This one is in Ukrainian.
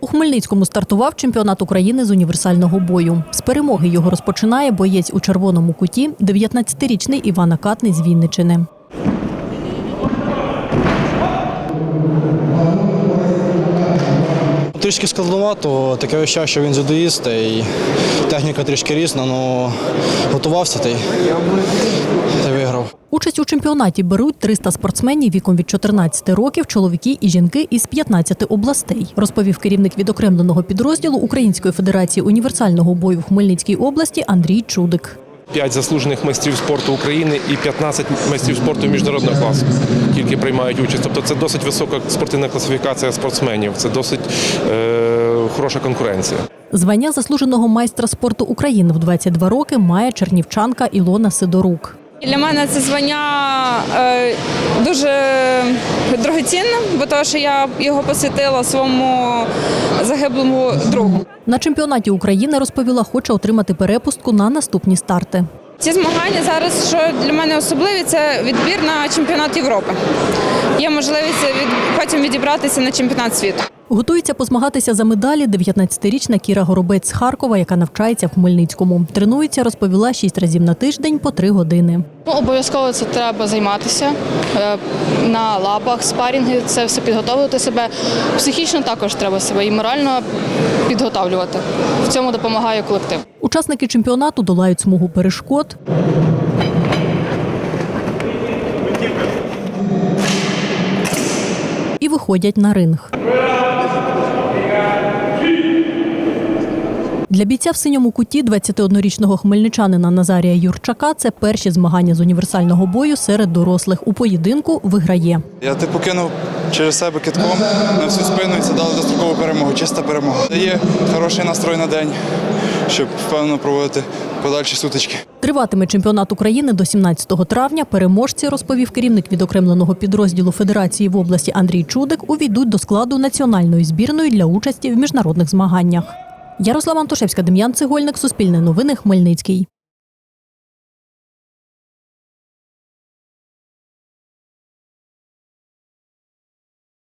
У Хмельницькому стартував чемпіонат України з універсального бою. З перемоги його розпочинає боєць у червоному куті, 19-річний Іван Акатний з Вінничини. Трішки складновато, таке відчуття, що він дзюдоїст, і техніка трішки різна, але готувався та Участь у чемпіонаті беруть 300 спортсменів віком від 14 років, чоловіки і жінки із 15 областей, розповів керівник відокремленого підрозділу Української федерації універсального бою в Хмельницькій області Андрій Чудик. 5 заслужених майстрів спорту України і 15 майстрів спорту міжнародного класу тільки приймають участь. Тобто це досить висока спортивна класифікація спортсменів, це досить е, хороша конкуренція. Звання заслуженого майстра спорту України в 22 роки має чернівчанка Ілона Сидорук. Для мене це звання е, дуже дорогоцінне, бо того, що я його посвятила своєму загиблому другу. На чемпіонаті України розповіла, хоче отримати перепустку на наступні старти. Ці змагання зараз, що для мене особливі, це відбір на чемпіонат Європи. Є можливість потім відібратися на чемпіонат світу. Готується позмагатися за медалі 19-річна Кіра Горобець з Харкова, яка навчається в Хмельницькому. Тренується, розповіла, 6 разів на тиждень по 3 години. Ну, обов'язково це треба займатися е, на лапах, спарінги, це все підготовити себе. Психічно також треба себе і морально підготовлювати. В цьому допомагає колектив. Учасники чемпіонату долають смугу перешкод. І виходять на ринг. Для бійця в синьому куті 21-річного хмельничанина Назарія Юрчака це перші змагання з універсального бою серед дорослих. У поєдинку виграє. Я типу кинув через себе китком на всю спину і це дало дострокову перемогу, чиста перемога. Дає хороший настрой на день, щоб впевнено проводити подальші сутички. Триватиме чемпіонат України до 17 травня. Переможці, розповів керівник відокремленого підрозділу Федерації в області Андрій Чудик, увійдуть до складу національної збірної для участі в міжнародних змаганнях. Ярослава Антошевська, Дем'ян Цегольник, Суспільне новини, Хмельницький.